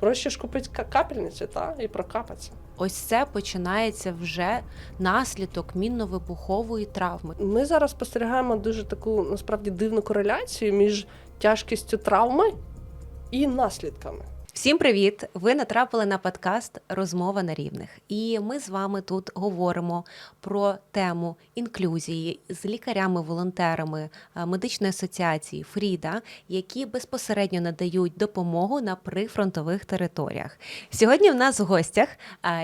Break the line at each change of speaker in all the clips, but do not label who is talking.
Проще ж купити капельниці капельницю та, і прокапатися.
Ось це починається вже наслідок мінно-вибухової травми.
Ми зараз спостерігаємо дуже таку насправді дивну кореляцію між тяжкістю травми і наслідками.
Всім привіт! Ви натрапили на подкаст Розмова на рівних. І ми з вами тут говоримо про тему інклюзії з лікарями-волонтерами медичної асоціації Фріда, які безпосередньо надають допомогу на прифронтових територіях. Сьогодні в нас в гостях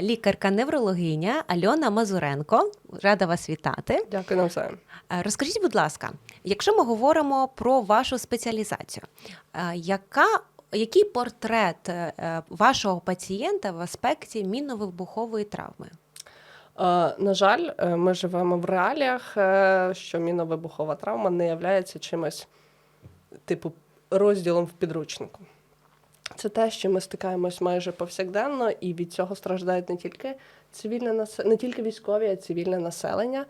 лікарка-неврологиня Альона Мазуренко. Рада вас вітати.
Дякую навзаєм.
Е, Розкажіть, будь ласка, якщо ми говоримо про вашу спеціалізацію, яка, який портрет е, е, вашого пацієнта в аспекті мінно-вибухової травми?
Е, на жаль, ми живемо в реаліях, що міновибухова травма не є чимось типу розділом в підручнику. Це те, що ми стикаємось майже повсякденно, і від цього страждають не тільки цивільне не тільки військові, а й цивільне населення.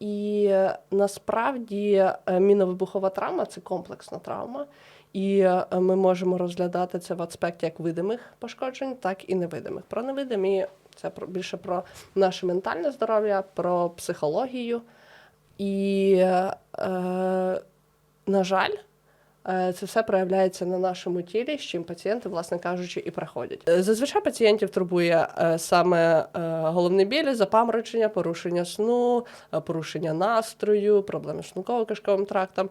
І насправді міновибухова травма це комплексна травма, і е, ми можемо розглядати це в аспекті як видимих пошкоджень, так і невидимих. Про невидимі це про більше про наше ментальне здоров'я, про психологію. І, е, на жаль, Е, Це все проявляється на нашому тілі, з чим пацієнти, власне кажучи, і приходять. Е, Зазвичай пацієнтів турбує саме головний біль, запаморочення, порушення сну, порушення настрою, проблеми з шлунково-кишковим трактом.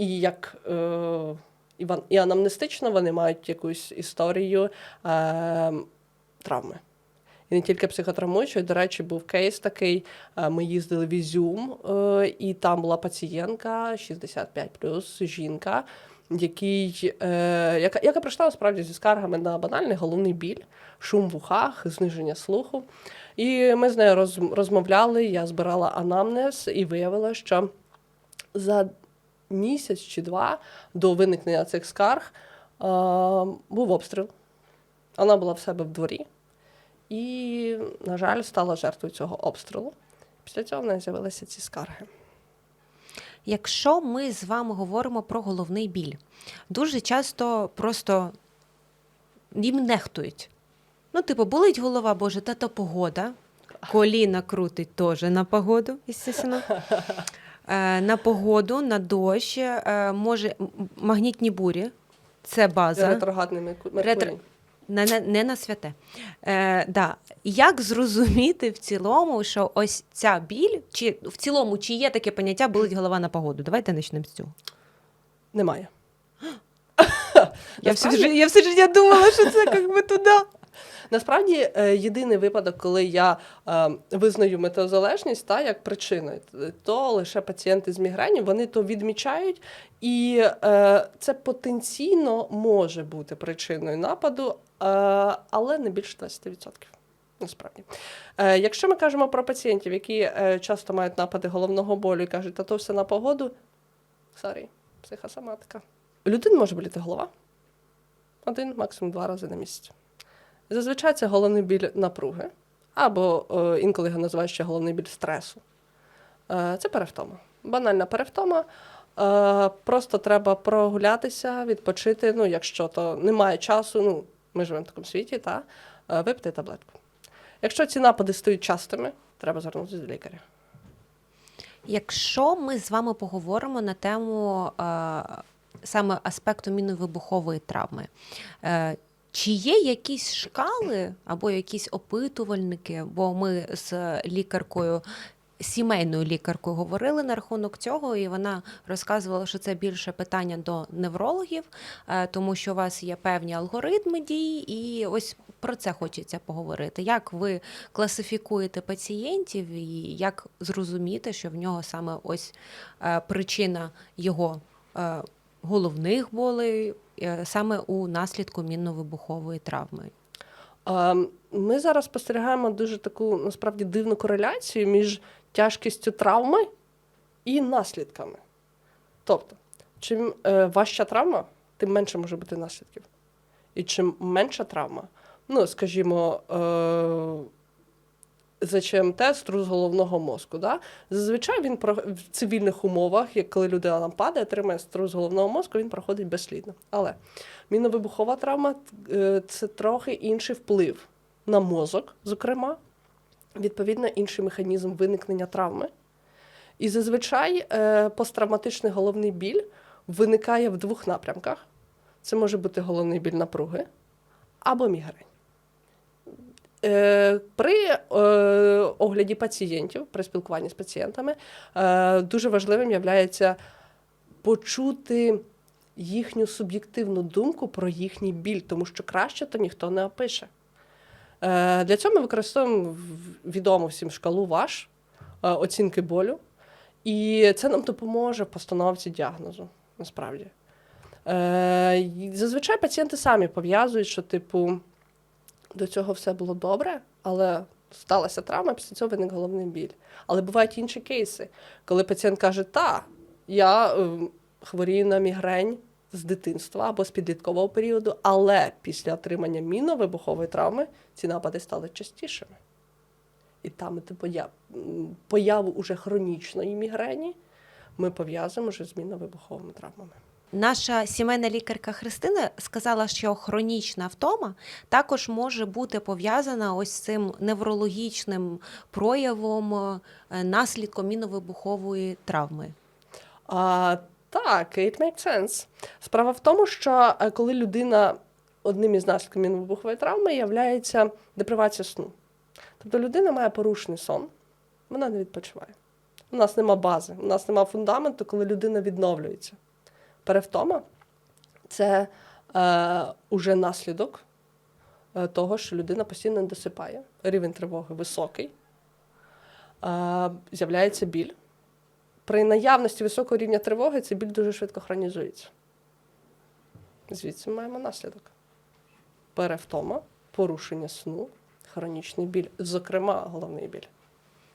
І як е, і і анамнестично вони мають якусь історію е, травми. І не тільки психотравмуючої. До речі, був кейс такий. е, Ми їздили в Ізюм, і там була пацієнтка 65 жінка, який, яка, яка прийшла насправді зі скаргами на банальний головний біль, шум в ухах, зниження слуху. І ми з нею роз, розмовляли. Я збирала анамнез і виявила, що за місяць чи два до виникнення цих скарг е, був обстріл. Вона була в себе в дворі і, на жаль, стала жертвою цього обстрілу. Після цього в неї з'явилися ці скарги.
Якщо ми з вами говоримо про головний біль, дуже часто просто їм нехтують. Ну, типу, болить голова, боже, та то погода. Коліна крутить теж на погоду, естественно. Е, на погоду, на дощ, е, може магнітні бурі. Це база.
Ретроградний Мерку- Меркурій.
Ретро- Не, не, не на святе. Е, да. Як зрозуміти в цілому, що ось ця біль, чи в цілому, чи є таке поняття болить голова на погоду? Давайте почнемо з цього.
Немає.
Я все,
Насправді-
ж- я все життя думала, що це як би туди.
Насправді, е, єдиний випадок, коли я е, визнаю метеозалежність та як причину, то лише пацієнти з мігрені вони то відмічають, і е, це потенційно може бути причиною нападу, але не більше 20%. Насправді, е, якщо ми кажемо про пацієнтів, які е, часто мають напади головного болю і кажуть, та то все на погоду, сорі, психосоматика. У людини може боліти голова один, максимум два рази на місяць. Зазвичай це головний біль напруги, або е, інколи його називають ще головний біль стресу. Е, це перевтома. Банальна перевтома. Е, просто треба прогулятися, відпочити. Ну, якщо то немає часу, ну, ми живемо в такому світі, та, випити таблетку. Якщо ці напади стають частими, треба звернутися до лікаря.
Якщо ми з вами поговоримо на тему е, саме аспекту міновибухової травми, е, чи є якісь шкали або якісь опитувальники, бо ми з лікаркою. Сімейною лікаркою говорили на рахунок цього, і вона розказувала, що це більше питання до неврологів, е, тому що у вас є певні алгоритми дій, і ось про це хочеться поговорити. Як ви класифікуєте пацієнтів, і як зрозуміти, що в нього саме ось е, причина його е, головних болей саме у наслідку мінно-вибухової травми?
Е, Ми зараз спостерігаємо дуже таку насправді дивну кореляцію між тяжкістю травми і наслідками. Тобто, чим е, важча травма, тим менше може бути наслідків. І чим менша травма, ну, скажімо, е, ЗЧМТ, струс головного мозку. Да? Зазвичай він в цивільних умовах, як коли людина падає, отримає струс головного мозку, він проходить безслідно. Але міновибухова травма е, це трохи інший вплив на мозок, зокрема, відповідно, інший механізм виникнення травми. І зазвичай е, посттравматичний головний біль виникає в двох напрямках: це може бути головний біль напруги або мігрень. Е, При е, огляді пацієнтів, при спілкуванні з пацієнтами, е, дуже важливим є почути їхню суб'єктивну думку про їхній біль, тому що краще то ніхто не опише. Для цього ми використовуємо відому всім шкалу ваш оцінки болю, і це нам допоможе в постановці діагнозу, насправді. Зазвичай пацієнти самі пов'язують, що, типу, до цього все було добре, але сталася травма, після цього виник головний біль. Але бувають інші кейси, коли пацієнт каже, та, я е, хворію на мігрень з дитинства або з підліткового періоду, але після отримання міновибухової травми ці напади стали частішими. І там я, появу уже хронічної мігрені ми пов'язуємо вже з міновибуховими травмами.
Наша сімейна лікарка Христина сказала, що хронічна втома також може бути пов'язана ось цим неврологічним проявом е, наслідком міновибухової травми.
А, так, it makes sense. Справа в тому, що е, коли людина одним із наслідків міновибухової травми є депривація сну. Тобто людина має порушений сон, вона не відпочиває. У нас нема бази, у нас нема фундаменту, коли людина відновлюється. Перевтома це е, уже наслідок е, того, що людина постійно не досипає. Рівень тривоги високий, е, з'являється біль. При наявності високого рівня тривоги цей біль дуже швидко хронізується. Звідси маємо наслідок. Перевтома, порушення сну, хронічний біль, зокрема, головний біль.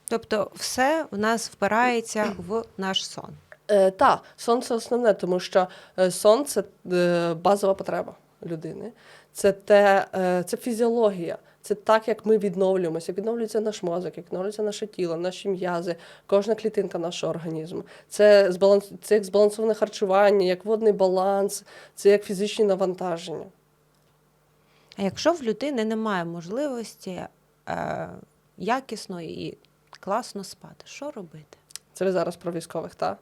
Тобто, все в нас впирається в наш сон.
Е, та, сон це основне, тому що е, сон це е, базова потреба людини. Це, те, е, це фізіологія. Це так, як ми відновлюємося, відновлюється наш мозок, відновлюється наше тіло, наші м'язи, кожна клітинка нашого організму. Це, збаланс... це як збалансоване харчування, як водний баланс, це як фізичні навантаження.
А якщо в людини немає можливості е, якісно і класно спати, що робити?
Це ви зараз про військових, так?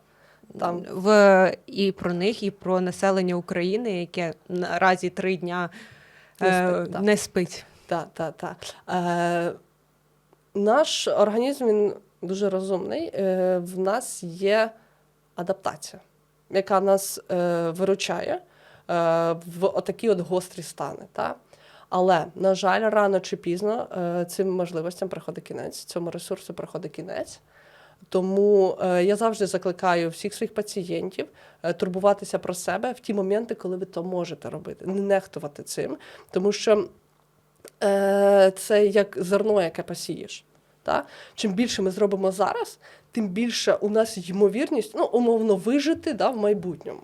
Там
В, і про них, і про населення України, яке наразі три дня
Не
е, не спить.
Так, так, так. Е, наш організм він дуже розумний. Е, в нас є адаптація, яка нас е, виручає е, в отакі от гострі стани. Та? Але, на жаль, рано чи пізно е, цим можливостям приходить кінець, цьому ресурсу приходить кінець. Тому е, я завжди закликаю всіх своїх пацієнтів е, турбуватися про себе в ті моменти, коли ви то можете робити, не нехтувати цим, тому що е, це як зерно, яке посієш. Та? Чим більше ми зробимо зараз, тим більше у нас ймовірність ну, умовно вижити да, в майбутньому.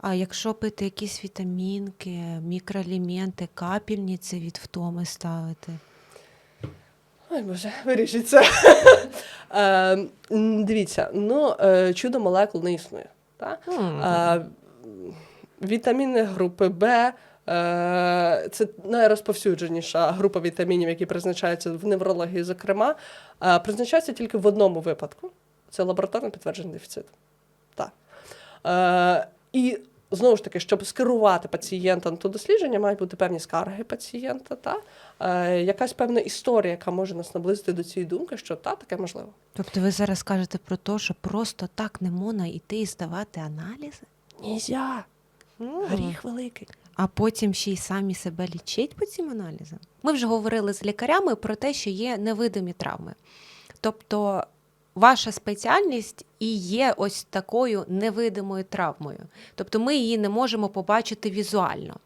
А якщо пити якісь вітамінки, мікроелементи, капельниці від втоми ставити?
Ой, Боже, вирішіть це. е, дивіться, ну, е, чудо молекул не існує. Вітаміни групи Б. е, Це найрозповсюдженіша група вітамінів, які призначаються в неврології, зокрема, е, призначаються тільки в одному випадку. Це лабораторно підтверджений дефіцит. Так. І знову ж таки, щоб скерувати пацієнта на то дослідження, мають бути певні скарги пацієнта, та? Е, якась певна історія, яка може нас наблизити до цієї думки, що та, таке можливо.
Тобто ви зараз кажете про те, що просто так не можна йти і здавати аналізи?
Нельзя. Гріх великий.
А потім ще й самі себе лічить по цим аналізам. Ми вже говорили з лікарями про те, що є невидимі травми. Тобто, ваша спеціальність і є ось такою невидимою травмою. Тобто ми її не можемо побачити візуально.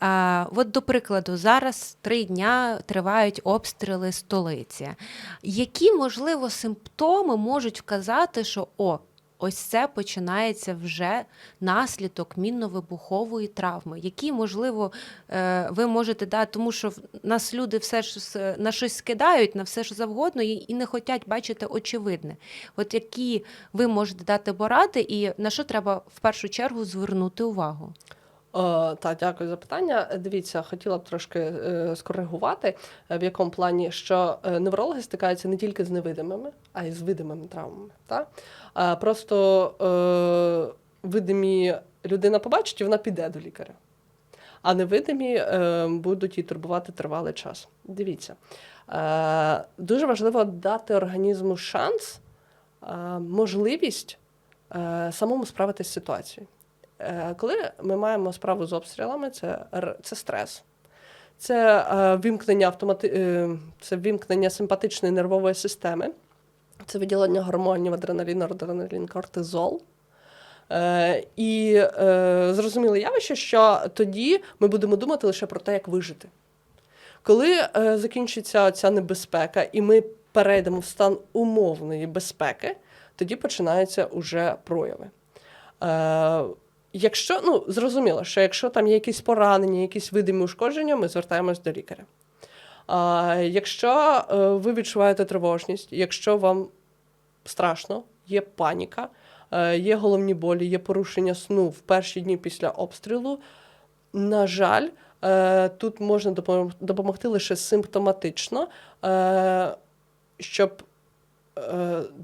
А, от, до прикладу, зараз три дня тривають обстріли столиці. Які, можливо, симптоми можуть вказати, що о, ось це починається вже наслідок мінно-вибухової травми, які, можливо, е, ви можете дати, тому що нас люди все ж на щось скидають, на все що завгодно, і не хочуть бачити очевидне. От які ви можете дати поради, і на що треба в першу чергу звернути увагу?
Е, Так, дякую за питання. Дивіться, хотіла б трошки е, скоригувати, е, в якому плані, що е, неврологи стикаються не тільки з невидимими, а й з видимими травмами. Так? Е, Просто е, видимі людина побачить, і вона піде до лікаря. А невидимі е, будуть її турбувати тривалий час. Дивіться, е, дуже важливо дати організму шанс, е, можливість е, самому справитися з ситуацією. Е, Коли ми маємо справу з обстрілами, це, це стрес. Це е, вімкнення автомати... е, це вімкнення симпатичної нервової системи, це виділення гормонів адреналін, адреналін, кортизол. І е, зрозуміле явище, що тоді ми будемо думати лише про те, як вижити. Коли закінчиться ця небезпека, і ми перейдемо в стан умовної безпеки, тоді починаються уже прояви. Якщо, ну, зрозуміло, що якщо там є якісь поранення, якісь видимі ушкодження, ми звертаємось до лікаря. А, якщо е, ви відчуваєте тривожність, якщо вам страшно, є паніка, е, є головні болі, є порушення сну в перші дні після обстрілу, на жаль, е, тут можна допомогти лише симптоматично, щоб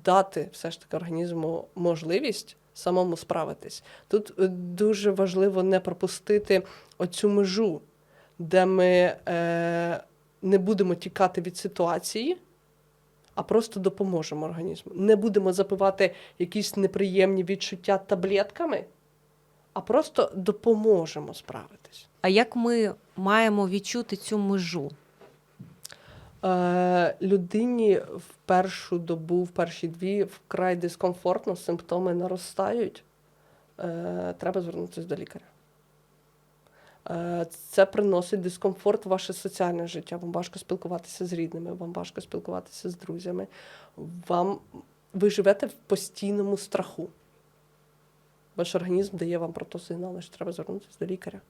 дати все ж таки організму можливість самому справитись. Тут е, дуже важливо не пропустити оцю межу, де ми е, не будемо тікати від ситуації, а просто допоможемо організму. Не будемо запивати якісь неприємні відчуття таблетками, а просто допоможемо справитись.
А як ми маємо відчути цю межу?
Е, людині в першу добу, в перші дві вкрай дискомфортно, симптоми наростають. Е, треба звернутися до лікаря. Е, це приносить дискомфорт в ваше соціальне життя. Вам важко спілкуватися з рідними, вам важко спілкуватися з друзями. Вам, ви живете в постійному страху. Ваш організм дає вам про то сигнали, що треба звернутися до лікаря.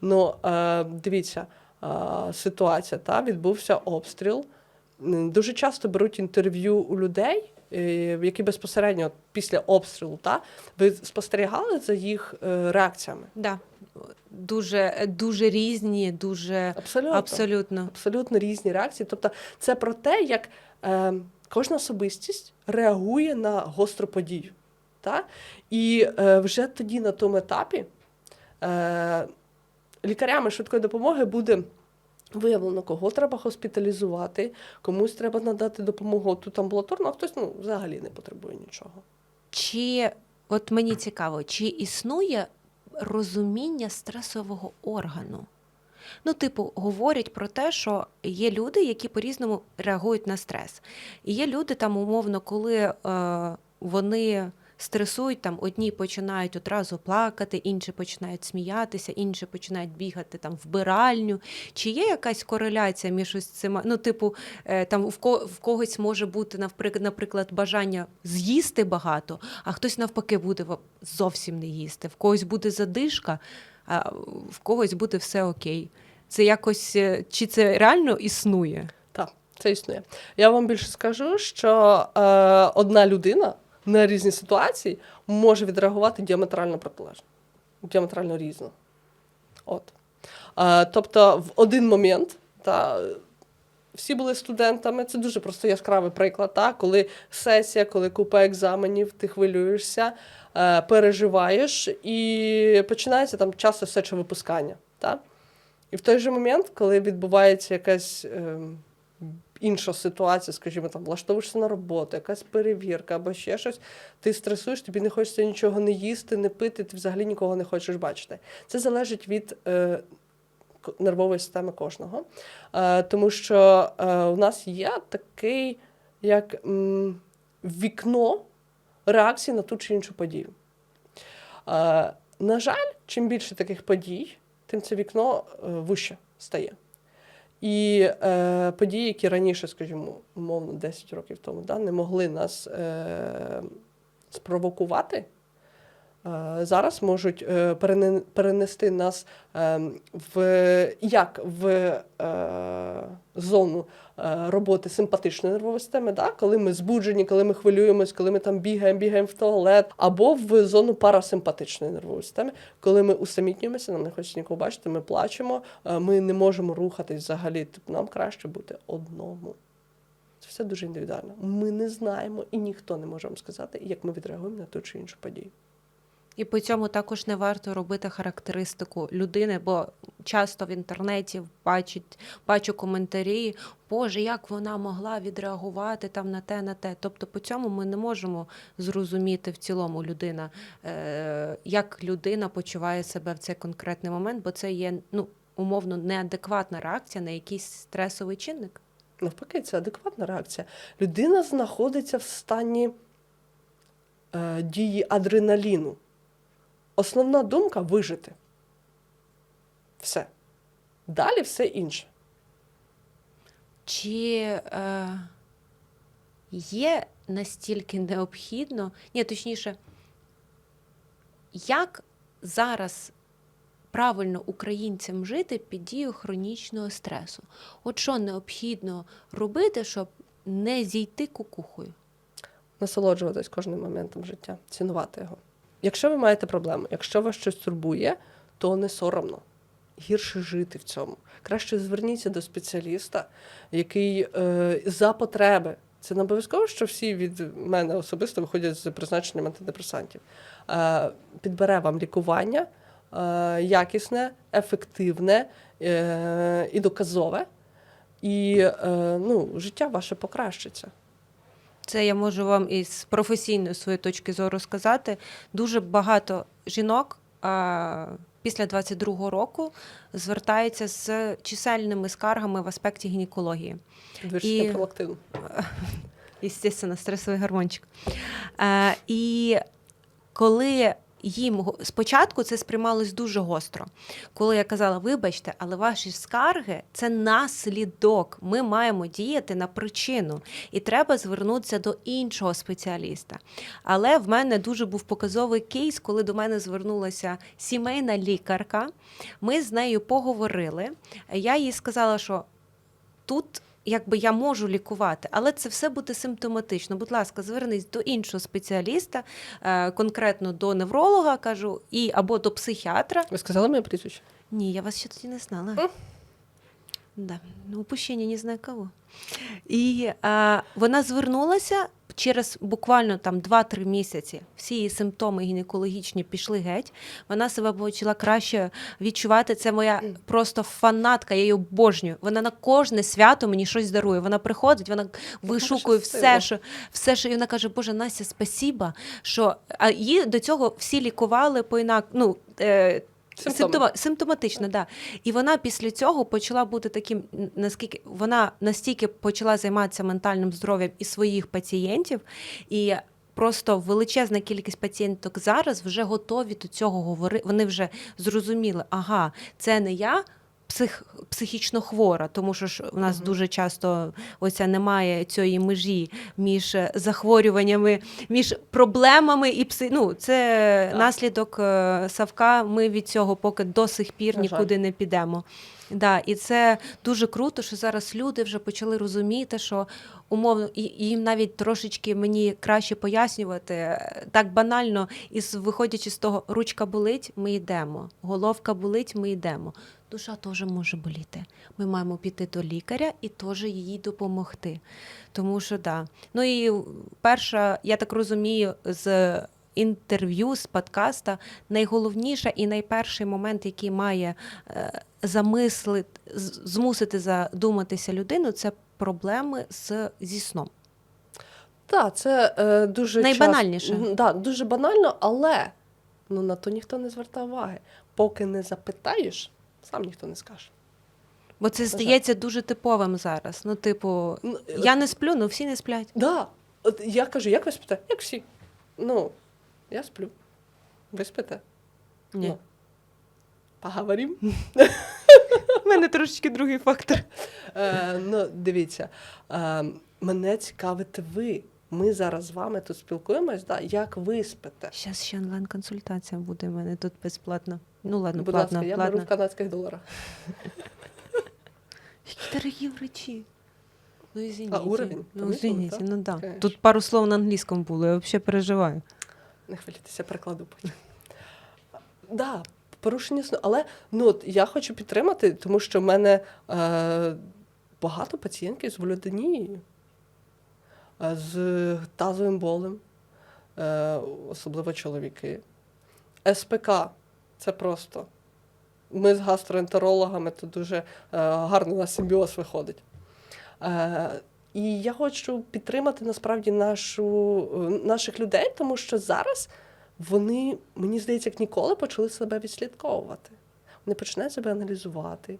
Ну, е, дивіться, ситуація, та, відбувся обстріл. Дуже часто беруть інтерв'ю у людей, е, які безпосередньо після обстрілу, та, ви спостерігали за їх е, реакціями?
Да. Дуже, дуже різні, дуже
Абсолютно.
абсолютно.
Абсолютно різні реакції. Тобто, це про те, як е, кожна особистість реагує на гостру подію. Та? І е, вже тоді на тому етапі е, лікарями швидкої допомоги буде виявлено, кого треба госпіталізувати, комусь треба надати допомогу тут амбулаторно, а хтось ну, взагалі не потребує нічого.
Чи от мені цікаво, чи існує розуміння стресового органу? Ну, типу, говорять про те, що є люди, які по-різному реагують на стрес. І є люди там, умовно, коли е, вони стресують, там одні починають одразу плакати, інші починають сміятися, інші починають бігати там в биральню. Чи є якась кореляція між ось цими? Ну, типу, е, там в, когось може бути наприклад, бажання з'їсти багато, а хтось навпаки буде зовсім не їсти. В когось буде задишка, а в когось буде все окей. Це якось е, чи це реально існує?
Так, це існує. Я вам більше скажу, що е, одна людина на різні ситуації може відреагувати діаметрально протилежно, діаметрально різно. От. Е, тобто, в один момент та, всі були студентами, це дуже просто яскравий приклад, та, коли сесія, коли купа екзаменів, ти хвилюєшся, е, переживаєш, і починається там часто сечовипускання. Та? І в той же момент, коли відбувається якась ем, інша ситуація, скажімо, там влаштовуєшся на роботу, якась перевірка або ще щось, ти стресуєш, тобі не хочеться нічого не їсти, не пити, ти взагалі нікого не хочеш бачити. Це залежить від е, нервової системи кожного. Е, тому що е, у нас є такий як вікно реакції на ту чи іншу подію. Е, на жаль, чим більше таких подій, тим це вікно вище стає. І е, події, які раніше, скажімо, умовно, 10 років тому, да, не могли нас е, спровокувати, зараз можуть е, перенести нас е, в як в е, зону е, роботи симпатичної нервової системи, да? коли ми збуджені, коли ми хвилюємось, коли ми там бігаємо, бігаємо в туалет, або в зону парасимпатичної нервової системи, коли ми усамітнюємося, нам не хочеться нікого бачити, ми плачемо, е, ми не можемо рухатись взагалі. Тобто нам краще бути одному. Це все дуже індивідуально. Ми не знаємо і ніхто не може вам сказати, як ми відреагуємо на ту чи іншу подію.
І по цьому також не варто робити характеристику людини, бо часто в інтернеті бачить, бачу коментарі, Боже, як вона могла відреагувати там на те, на те. Тобто по цьому ми не можемо зрозуміти в цілому людина, е, як людина почуває себе в цей конкретний момент, бо це є ну, умовно неадекватна реакція на якийсь стресовий чинник.
Навпаки, це адекватна реакція. Людина знаходиться в стані е, дії адреналіну. Основна думка вижити. Все. Далі все інше.
Чи е, є настільки необхідно, ні, точніше, як зараз правильно українцям жити під дією хронічного стресу? От що необхідно робити, щоб не зійти кукухою?
насолоджуватись кожним моментом життя, цінувати його. Якщо ви маєте проблему, якщо вас щось турбує, то не соромно. Гірше жити в цьому. Краще зверніться до спеціаліста, який е, за потреби. Це не обов'язково, що всі від мене особисто виходять з призначенням антидепресантів. Е, підбере вам лікування е, якісне, ефективне е, і доказове, і е, ну, життя ваше покращиться.
Це я можу вам із професійної своєї точки зору сказати. Дуже багато жінок а, після 22-го року звертаються з чисельними скаргами в аспекті гінекології.
Підвищення
І-
пролактину.
Естественно, стресовий гормончик. А, і коли їм спочатку це сприймалось дуже гостро. Коли я казала, вибачте, але ваші скарги це наслідок. Ми маємо діяти на причину, і треба звернутися до іншого спеціаліста. Але в мене дуже був показовий кейс, коли до мене звернулася сімейна лікарка. Ми з нею поговорили. Я їй сказала, що тут. Якби я можу лікувати, але це все буде симптоматично. Будь ласка, звернись до іншого спеціаліста, е, конкретно до невролога, кажу, і або до психіатра.
Ви сказали моє прізвище?
Ні, я вас ще тоді не знала.
М.
Да. Ну, упущення ні знаю кого. І а, вона звернулася через буквально там 2-3 місяці. Всі її симптоми гінекологічні пішли геть. Вона себе почала краще відчувати. Це моя просто фанатка, я її обожнюю. Вона на кожне свято мені щось дарує. Вона приходить, вона вишукує все, що все, що і вона каже, Боже, Настя, спасіба. Що а її до цього всі лікували по інак. Ну, е, Симптома, симптоматично, да. І вона після цього почала бути таким, наскільки вона настільки почала займатися ментальним здоров'ям і своїх пацієнтів, і просто величезна кількість пацієнток зараз вже готові до цього говорити. Вони вже зрозуміли, ага, це не я. Псих, психічно хвора, тому що ж у нас
Мгм.
дуже часто оця немає цієї межі між е, захворюваннями, між проблемами і пси. Ну, це
Так.
наслідок е, Савка. Ми від цього поки до сих пір
На жаль.
нікуди не підемо. Да, і це дуже круто, що зараз люди вже почали розуміти, що умовно і і їм навіть трошечки мені краще пояснювати е, так банально, із виходячи з того, ручка болить, ми йдемо. Головка болить, ми йдемо. Душа теж може боліти. Ми маємо піти до лікаря і теж їй допомогти. Тому що да. Ну і перша, я так розумію, з інтерв'ю, з подкаста, найголовніше і найперший момент, який має е, замислити, змусити задуматися людину, це проблеми з, зі сном.
Так, це е, дуже
Найбанальніше.
Часто, да, дуже банально, але ну, на то ніхто не звертає уваги. Поки не запитаєш, сам ніхто не скаже.
Бо це здається дуже типовим зараз. Ну, типу,
Ну,
я не сплю, ну всі не сплять.
Да. От я кажу, як ви спите? Як всі. Ну, я сплю. Ви спите?
Ні.
Ну.
У мене трошечки другий фактор.
Е, ну, дивіться, е, мене цікавите ви. ми зараз з вами тут спілкуємось, да, як ви спите.
Зараз ще онлайн-консультація буде в мене тут безплатно. Ну ладно,
Будь
платно,
ласка, я беру в канадських доларах.
Які дорогі врачі. Ну, извините.
А, уровень?
Ну,
Понизили,
извините,
так?
ну да.
Конечно.
Тут пару слов на англійському було, я взагалі переживаю.
Не хвилюйтеся, перекладу потім. Да, порушення сну. Але ну, от, я хочу підтримати, тому що в мене е, багато пацієнтів з володинією, е, з тазовим болем, е, особливо чоловіки. СПК це просто. Ми з гастроентерологами тут дуже е, гарно у нас симбіоз виходить. Е, і я хочу підтримати насправді нашу, е, наших людей, тому що зараз вони, мені здається, як ніколи почали себе відслідковувати. Вони починають себе аналізувати,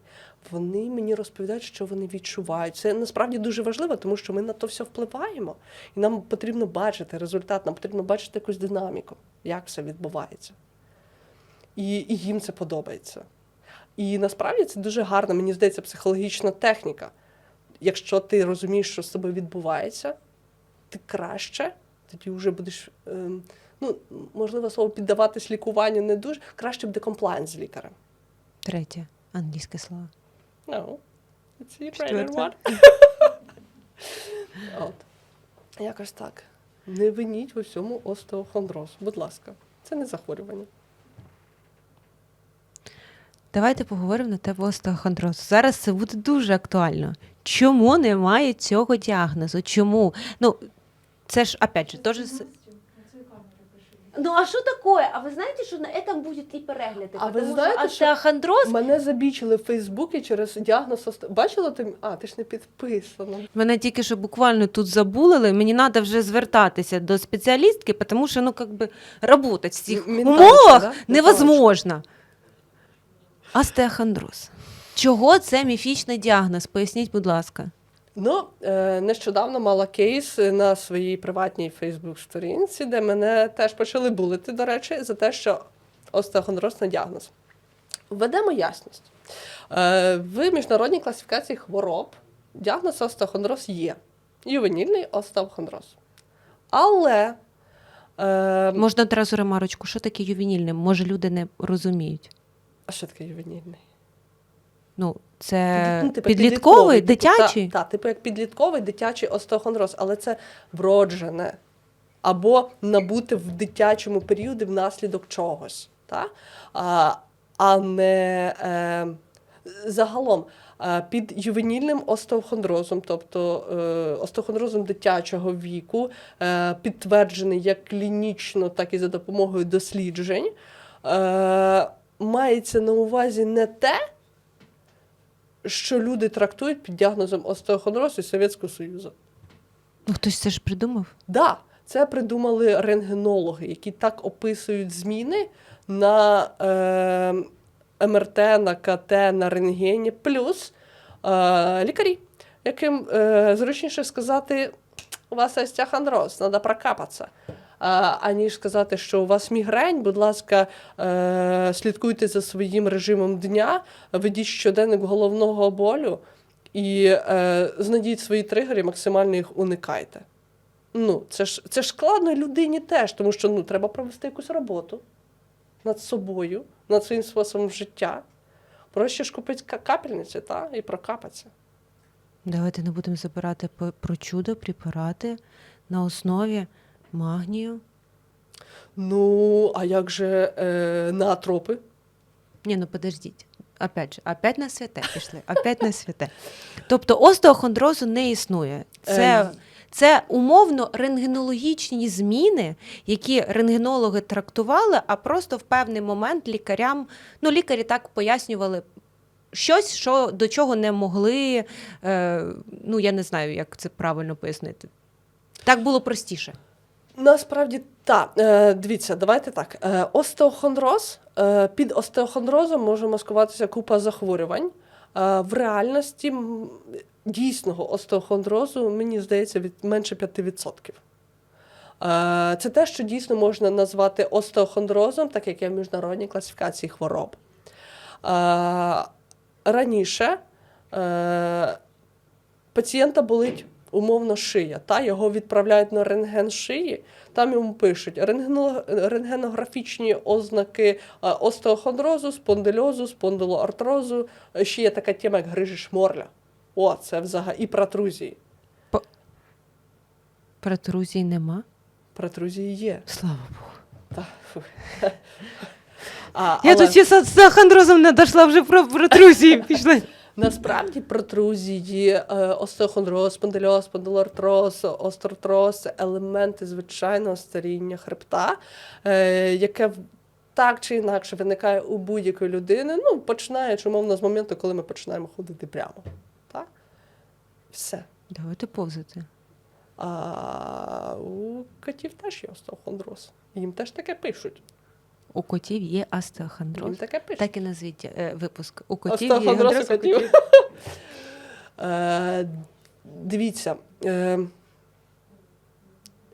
вони мені розповідають, що вони відчувають. Це насправді дуже важливо, тому що ми на то все впливаємо. І нам потрібно бачити результат, нам потрібно бачити якусь динаміку, як все відбувається. І, і їм це подобається. І насправді це дуже гарна, мені здається, психологічна техніка. Якщо ти розумієш, що з тобою відбувається, ти краще тоді вже будеш, ем, ну, можливо, слово піддаватись лікуванню не дуже, краще буде комплайн з лікарем.
Третє англійське слово.
No, it's Ukrainian one. От. Якось так. Не виніть в усьому остеохондроз, будь ласка. Це не захворювання.
Давайте поговоримо на тему остеохондрозу. Зараз це буде дуже актуально. Чому немає цього діагнозу? Чому? Ну, це ж, опять же, теж... Ну, а що таке? А ви знаєте, що на этом будуть і перегляди?
А ви
Тому
знаєте,
що остеохондроз
Мене забічили в Фейсбуці через діагноз осте... Бачила ти? А, ти ж не підписана.
Мене тільки що буквально тут забулили. Мені треба вже звертатися до спеціалістки, тому що ну, как би, в цих умовах
да?
невозможно. Остеохондроз. Чого це міфічний діагноз? Поясніть, будь ласка.
Ну, е, нещодавно мала кейс на своїй приватній Фейсбук-сторінці, де мене теж почали булити, до речі, за те, що остеохондроз не діагноз. Введемо ясність. Е, в міжнародній класифікації хвороб діагноз остеохондроз є. Ювенільний остеохондроз. Але е,
Можна одразу ремарочку, що таке ювенільне? Може, люди не розуміють.
А що таке ювенільний?
Ну, це
Ну, типу,
підлітковий,
типу,
дитячий.
Так, та, типу як підлітковий дитячий остеохондроз, але це вроджене або набути в дитячому періоді внаслідок чогось. Та? А, а не е, загалом е, під ювенільним остеохондрозом, тобто е, остеохондрозом дитячого віку, е, підтверджений як клінічно, так і за допомогою досліджень, е, мається на увазі не те, що люди трактують під діагнозом остеохондроз із Совєтського Союзу.
Ну, хтось це ж придумав.
Да, це придумали рентгенологи, які так описують зміни на е, МРТ, на КТ, на рентгені, плюс е, лікарі, яким е, зручніше сказати, у вас остеохондроз, треба прокапатися. Аніж сказати, що у вас мігрень, будь ласка, е, слідкуйте за своїм режимом дня, ведіть щоденник головного болю і е, знайдіть свої тригери, максимально їх уникайте. Ну, це ж, це ж складно людині теж, тому що ну, треба провести якусь роботу над собою, над своїм способом життя. Проще ж купити капельниці та, і прокапатися.
Давайте не будемо забирати про чудо, препарати на основі магнію.
Ну, а як же е, наотропи?
Ні, ну подождіть. Опять же, опять на святе пішли, опять на святе. Тобто остеохондрозу не існує. Це,
Ем.
це умовно рентгенологічні зміни, які рентгенологи трактували, а просто в певний момент лікарям, ну лікарі так пояснювали. Щось, що до чого не могли, е, ну я не знаю, як це правильно пояснити. Так було простіше.
Насправді так. Е, дивіться, давайте так. Е, остеохондроз. Е, під остеохондрозом може маскуватися купа захворювань. В реальності дійсного остеохондрозу, мені здається, від менше 5%. Е, це те, що дійсно можна назвати остеохондрозом, так як є в міжнародній класифікації хвороб. Раніше пацієнта болить умовно шия. Та його відправляють на рентген шиї. Там йому пишуть рентгенографічні ознаки е, остеохондрозу, спондильозу, спондилоартрозу. Е, Ще є така тема, як грижі шморля. О, це взагалі і протрузії.
Протрузій нема.
Протрузії є.
Слава Богу.
Та. А,
Я
але
тут ще з ахондрозом не дійшла, вже про протрузії пішла.
Насправді протрузії, е, остеохондроз, спондильоз, спондилоартроз, це елементи звичайного старіння хребта, е, яке так чи інакше виникає у будь-якої людини, ну, починаючи, умовно, з моменту, коли ми починаємо ходити прямо. Так? Все.
Давайте повзати.
А у котів теж є остеохондроз. Їм теж таке пишуть.
У котів є остеохондроз.
таке пишуть.
Так і назвіть е, випуск. У котів є
Остеохондроз у котів. Е, Дивіться, е,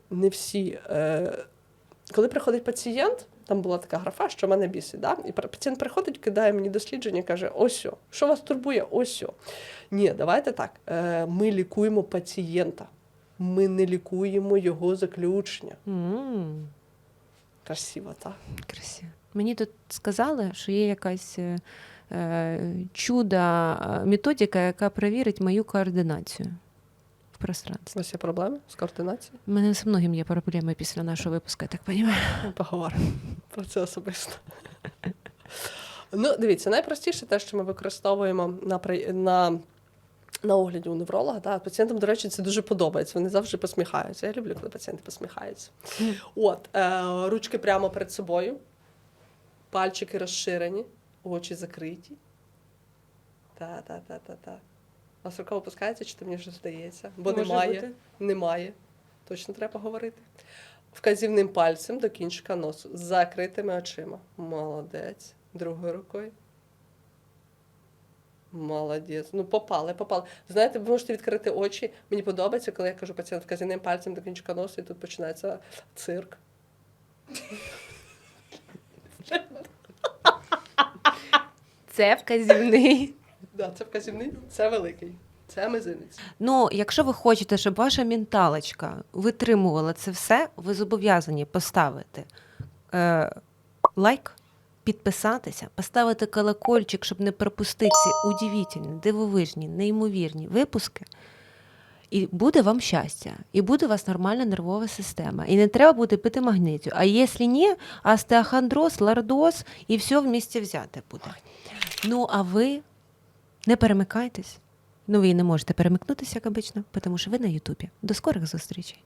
не всі. е, Коли приходить пацієнт, там була така графа, що мене бісить. Да? І пацієнт приходить, кидає мені дослідження, каже: ось о, що вас турбує? Ось о. Ні, давайте так. е, Ми лікуємо пацієнта. Ми не лікуємо його заключення.
М,
Красиво, так?
Красиво. Мені тут сказали, що є якась е, е, чуда е, методика, яка перевірить мою координацію в пространстві.
У вас є проблеми з координацією?
У мене з многим є проблеми після нашого випуску, я так розумію.
Поговоримо про це особисто. Ну, дивіться, найпростіше те, що ми використовуємо на, на, на огляді у невролога. Да? Пацієнтам, до речі, це дуже подобається. Вони завжди посміхаються. Я люблю, коли пацієнти посміхаються. От, е, ручки прямо перед собою, пальчики розширені, очі закриті. Та-та-та-та-та. Вас рука опускається, чи то мені вже здається? Бо
Може
немає.
бути.
Немає. Точно треба говорити. Вказівним пальцем до кінчика носу з закритими очима. Молодець. Другою рукою. Молодець. Ну, попали, попали. Знаєте, ви можете відкрити очі. Мені подобається, коли я кажу пацієнт вказівним пальцем до кінчика носу, і тут починається цирк.
Це вказівний.
Да, це вказівний, це великий. Це мизинець.
Ну, якщо ви хочете, щоб ваша менталочка витримувала це все, ви зобов'язані поставити е, лайк, підписатися, поставити колокольчик, щоб не пропустити ці удивительні, дивовижні, неймовірні випуски. І буде вам щастя, і буде у вас нормальна нервова система. І не треба буде пити магнезію. А якщо ні, остеохондроз, лордоз і все вмісті взяти буде. Ну, а ви не перемикайтесь. Ну, ви не можете перемикнутися, як обично, тому що ви на Ютубі. До скорих зустрічей.